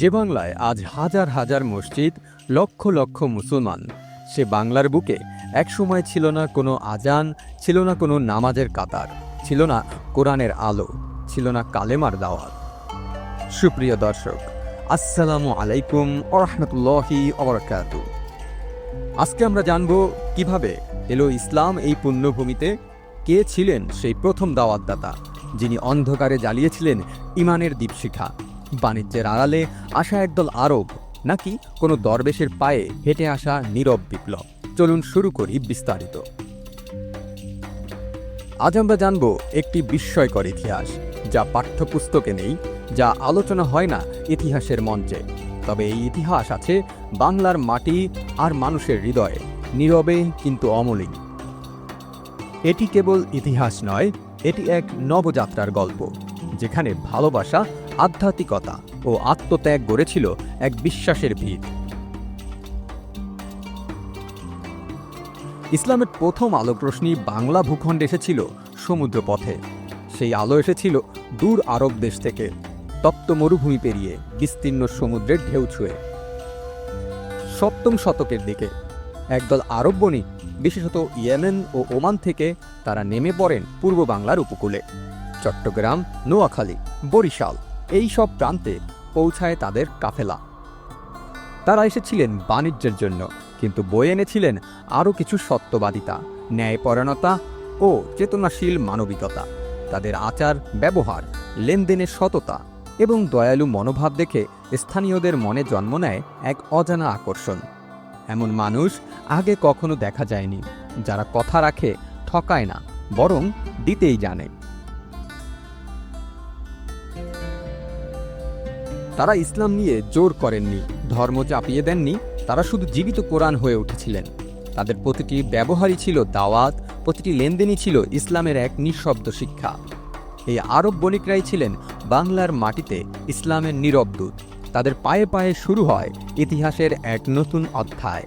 যে বাংলায় আজ হাজার হাজার মসজিদ, লক্ষ লক্ষ মুসলমান। সে বাংলার বুকে একসময় ছিল না কোনো আজান, ছিল না কোনো নামাজের কাতার, ছিল না কোরআনের আলো, ছিল না কালেমার দাওয়াত। সুপ্রিয় দর্শক, আসসালামু আলাইকুম ওরহমতুল্লাহি অবরকাত আজকে আমরা জানব কীভাবে এলো ইসলাম এই পুণ্যভূমিতে, কে ছিলেন সেই প্রথম দাওয়াতদাতা, যিনি অন্ধকারে জ্বালিয়েছিলেন ইমানের দীপশিখা। বাণিজ্যের আড়ালে আসা একদল আরব, নাকি কোনো দরবেশের পায়ে হেঁটে আসা নীরব বিপ্লব? চলুন শুরু করি বিস্তারিত। আজ আমরা জানব একটি বিস্ময়কর ইতিহাস, যা পাঠ্যপুস্তকে নেই, যা আলোচনা হয় না ইতিহাসের মঞ্চে। তবে এই ইতিহাস আছে বাংলার মাটি আর মানুষের হৃদয়ে, নীরবে কিন্তু অমলিন। এটি কেবল ইতিহাস নয়, এটি এক নবযাত্রার গল্প, যেখানে ভালোবাসা আধ্যাত্মিকতা ও আত্মত্যাগ গড়েছিল এক বিশ্বাসের ভিত। ইসলামের প্রথম আলোক রশ্মি বাংলা ভূখণ্ডে এসেছিল সমুদ্রপথে। সেই আলো এসেছিল দূর আরব দেশ থেকে, তপ্ত মরুভূমি পেরিয়ে বিস্তীর্ণ সমুদ্রের ঢেউ ছুঁয়ে। সপ্তম শতকের দিকে একদল আরব বণিক, বিশেষত ইয়েমেন ও ওমান থেকে, তারা নেমে পড়েন পূর্ব বাংলার উপকূলে। চট্টগ্রাম, নোয়াখালী, বরিশাল। এই সব প্রান্তে পৌঁছায় তাদের কাফেলা। তারা এসেছিলেন বাণিজ্যের জন্য, কিন্তু বয়ে এনেছিলেন আরও কিছু সত্যবাদিতা, ন্যায়পরায়ণতা ও চেতনাশীল মানবিকতা। তাদের আচার, ব্যবহার, লেনদেনের সততা এবং দয়ালু মনোভাব দেখে স্থানীয়দের মনে জন্ম নেয় এক অজানা আকর্ষণ। এমন মানুষ আগে কখনো দেখা যায়নি, যারা কথা রাখে, ঠকায় না, বরং দিতেই জানে। তারা ইসলাম নিয়ে জোর করেননি, ধর্ম চাপিয়ে দেননি, তারা শুধু জীবিত কোরআন হয়ে উঠেছিলেন। তাদের প্রতিটি ব্যবহারই ছিল দাওয়াত, প্রতিটি লেনদেনই ছিল ইসলামের এক নিঃশব্দ শিক্ষা। এই আরব বণিকরাই ছিলেন বাংলার মাটিতে ইসলামের নীরব দূত। তাদের পায়ে পায়ে শুরু হয় ইতিহাসের এক নতুন অধ্যায়।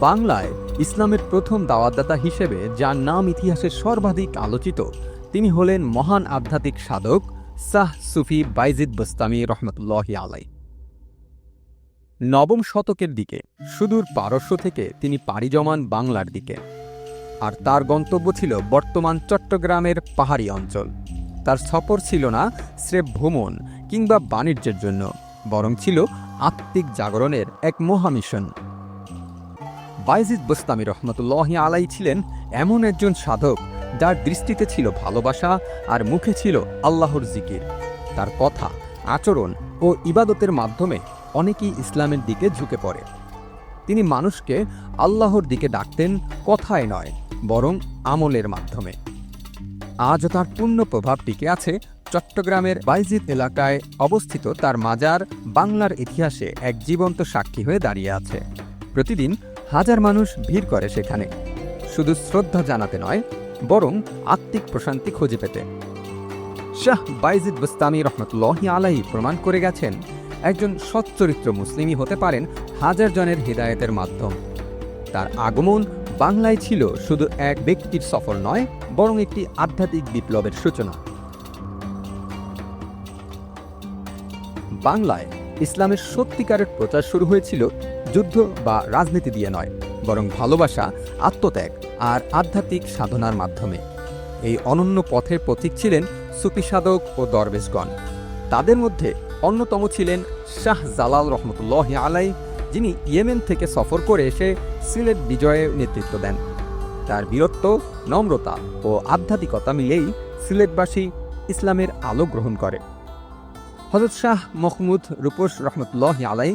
বাংলায় ইসলামের প্রথম দাওয়াতদাতা হিসেবে, যার নাম ইতিহাসে সর্বাধিক আলোচিত তিনি হলেন মহান আধ্যাত্মিক সাধক সাহ সুফি বাইজিদ বস্তামি রহমতুল্লাহ আলাই নবম শতকের দিকে, সুদূর পারস্য থেকে তিনি পাড়ি জমান বাংলার দিকে। আর তার গন্তব্য ছিল বর্তমান চট্টগ্রামের পাহাড়ি অঞ্চল। তার সফর ছিল না স্রেফ ভ্রমণ কিংবা বাণিজ্যের জন্য, বরং ছিল আত্মিক জাগরণের এক মহামিশন বাইজিদ বোস্তামি রহমতুল্লাহ আলাই ছিলেন এমন একজন সাধক যার দৃষ্টিতে ছিল ভালোবাসা আর মুখে ছিল আল্লাহর জিকির। তার কথা, আচরণ ও ইবাদতের মাধ্যমে অনেকেই ইসলামের দিকে ঝুঁকে পড়ে। তিনি মানুষকে আল্লাহর দিকে ডাকতেন কথায় নয়, বরং আমলের মাধ্যমে। আজও তার পূর্ণ প্রভাব টিকে আছে চট্টগ্রামের বাইজিদ এলাকায় অবস্থিত তার মাজার বাংলার ইতিহাসে এক জীবন্ত সাক্ষী হয়ে দাঁড়িয়ে আছে। প্রতিদিন হাজার মানুষ ভিড় করে সেখানে। শুধু শ্রদ্ধা জানাতে নয় বরং আত্মিক প্রশান্তি খুঁজে পেতে। শাহ বাইজিদ বুস্তামি রহমতুল্লাহ আলাই প্রমাণ করে গেছেন, একজন সচ্চরিত্র মুসলিমই হতে পারেন হাজার জনের হৃদায়তের মাধ্যম। তার আগমন বাংলায় ছিল শুধু এক ব্যক্তির সফর নয়, বরং একটি আধ্যাত্মিক বিপ্লবের সূচনা। বাংলায় ইসলামের সত্যিকারের প্রচার শুরু হয়েছিল যুদ্ধ বা রাজনীতি দিয়ে নয় বরং ভালোবাসা, আত্মত্যাগ আর আধ্যাত্মিক সাধনার মাধ্যমে। এই অনন্য পথের প্রতীক ছিলেন সুফি সাধক ও দরবেশগণ। তাদের মধ্যে অন্যতম ছিলেন শাহ জালাল রহমতুল্লাহ আলাই যিনি ইয়েমেন থেকে সফর করে এসে সিলেট বিজয়ে নেতৃত্ব দেন। তার বীরত্ব, নম্রতা ও আধ্যাত্মিকতা মিলেই সিলেটবাসী ইসলামের আলো গ্রহণ করে। হজরত শাহ মহমুদ রূপস রহমতুল্লাহ আলাই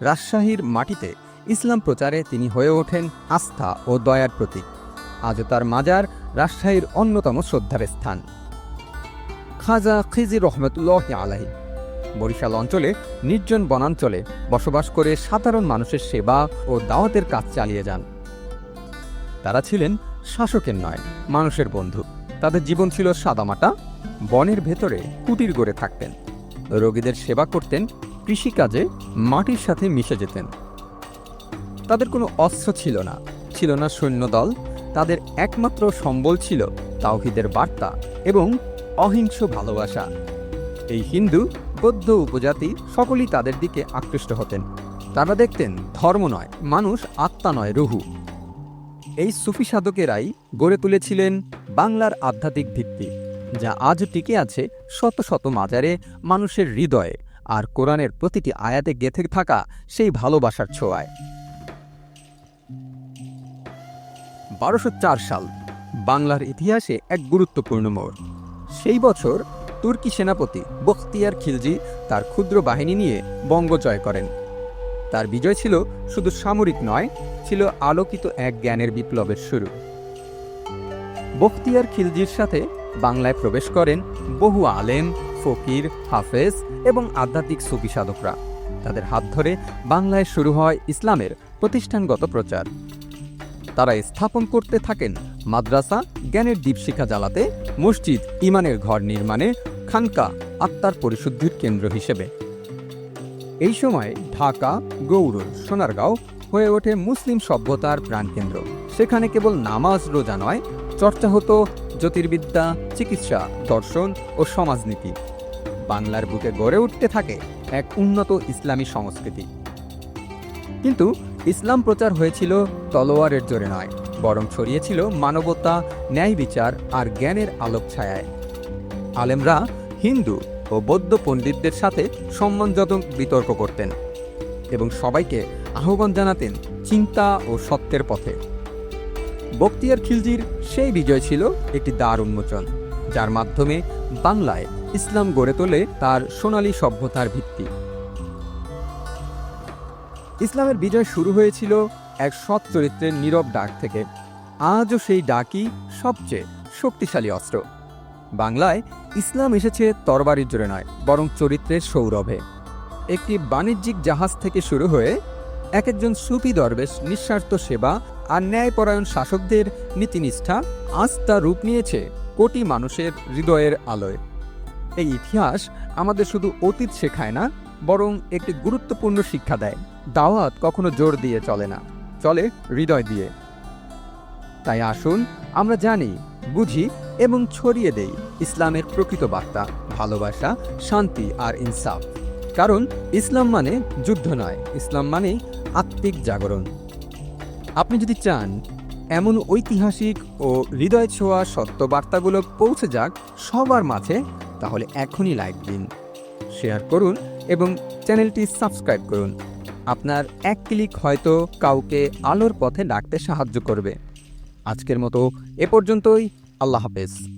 রাজশাহীর মাটিতে ইসলাম প্রচারে তিনি হয়ে ওঠেন আস্থা ও দয়ার প্রতীক। আজও তার মাজার রাজশাহীর অন্যতম শ্রদ্ধার স্থান। খাজা খিজির রহমতুল্লাহ আলাহি বরিশাল অঞ্চলে নির্জন বনাঞ্চলে বসবাস করে সাধারণ মানুষের সেবা ও দাওয়াতের কাজ চালিয়ে যান। তারা ছিলেন শাসকের নয়, মানুষের বন্ধু। তাদের জীবন ছিল সাদামাটা, বনের ভেতরে কুটির গড়ে থাকতেন। রোগীদের সেবা করতেন, কৃষিকাজে মাটির সাথে মিশে যেতেন। তাদের কোনো অস্ত্র ছিল না। ছিল না সৈন্যদল। তাদের একমাত্র সম্বল ছিল তাওহিদের বার্তা এবং অহিংস ভালোবাসা। এই হিন্দু, বৌদ্ধ উপজাতি সকলেই তাদের দিকে আকৃষ্ট হতেন। তারা দেখতেন ধর্ম নয়, মানুষ আত্মা নয়, রুহু। এই সুফি সাধকেরাই গড়ে তুলেছিলেন বাংলার আধ্যাত্মিক ভিত্তি, যা আজ টিকে আছে শত শত মাজারে মানুষের হৃদয়ে আর কোরআনের প্রতিটি আয়াতে গেথে থাকা সেই ভালোবাসার ছোঁয়ায়। বারোশো সাল, বাংলার ইতিহাসে এক গুরুত্বপূর্ণ মোড়। সেই বছর তুর্কি সেনাপতি বখতিয়ার খিলজি তার ক্ষুদ্র বাহিনী নিয়ে বঙ্গ জয় করেন। তার বিজয় ছিল শুধু সামরিক নয়, ছিল আলোকিত এক জ্ঞানের বিপ্লবের শুরু। বখতিয়ার খিলজির সাথে বাংলায় প্রবেশ করেন বহু আলেম, ফকির, হাফেজ এবং আধ্যাত্মিক সুফি সাধকরা। তাদের হাত ধরে বাংলায় শুরু হয় ইসলামের প্রতিষ্ঠানগত প্রচার। তারা স্থাপন করতে থাকেন মাদ্রাসা, জ্ঞানের দীপশিখা জ্বালাতে, মসজিদ, ইমানের ঘর নির্মাণে, খানকা, আত্মার পরিশুদ্ধির কেন্দ্র হিসেবে। এই সময় ঢাকা গৌড় সোনারগাঁও হয়ে ওঠে মুসলিম সভ্যতার প্রাণকেন্দ্র। সেখানে কেবল নামাজ রোজা নয়, চর্চা হতো জ্যোতির্বিদ্যা, চিকিৎসা, দর্শন ও সমাজনীতি। বাংলার বুকে গড়ে উঠতে থাকে এক উন্নত ইসলামী সংস্কৃতি। কিন্তু ইসলাম প্রচার হয়েছিল তলোয়ারের জোরে নয়, বরং ছড়িয়েছিল মানবতা, ন্যায় বিচার আর জ্ঞানের আলোক ছায়ায় আলেমরা হিন্দু ও বৌদ্ধ পণ্ডিতদের সাথে সম্মানজনক বিতর্ক করতেন এবং সবাইকে আহ্বান জানাতেন চিন্তা ও সত্যের পথে। বক্তিয়ার খিলজির সেই বিজয় ছিল একটি দ্বার উন্মোচন, যার মাধ্যমে বাংলায় ইসলাম গড়ে তোলে তার সোনালী সভ্যতার ভিত্তি। ইসলামের বিজয় শুরু হয়েছিল এক সৎ চরিত্রের নীরব ডাক থেকে। আজও সেই ডাকই সবচেয়ে শক্তিশালী অস্ত্র। বাংলায় ইসলাম এসেছে তরবারির জোরে নয়, বরং চরিত্রের সৌরভে। একটি বাণিজ্যিক জাহাজ থেকে শুরু হয়ে এক একজন সুফি দরবেশ, নিঃস্বার্থ সেবা আর ন্যায়পরায়ণ শাসকদের নীতিনিষ্ঠা তা রূপ নিয়েছে কোটি মানুষের হৃদয়ের আলোয়। এই ইতিহাস আমাদের শুধু অতীত শেখায় না বরং একটি গুরুত্বপূর্ণ শিক্ষা দেয়। দাওয়াত কখনো জোর দিয়ে চলে না, চলে হৃদয় দিয়ে। তাই আসুন, আমরা জানি, বুঝি এবং ছড়িয়ে দেই ইসলামের প্রকৃত বার্তা, ভালোবাসা, শান্তি আর ইনসাফ। কারণ ইসলাম মানে যুদ্ধ নয়, ইসলাম মানে আত্মিক জাগরণ। আপনি যদি চান, এমন ঐতিহাসিক ও হৃদয় ছোঁয়া সত্য বার্তাগুলো পৌঁছে যাক সবার মাঝে, তাহলে এখনই লাইক দিন, শেয়ার করুন এবং চ্যানেলটি সাবস্ক্রাইব করুন। আপনার এক ক্লিক হয়তো কাউকে আলোর পথে ডাকতে সাহায্য করবে। আজকের মতো এ পর্যন্তই। আল্লাহ হাফেজ।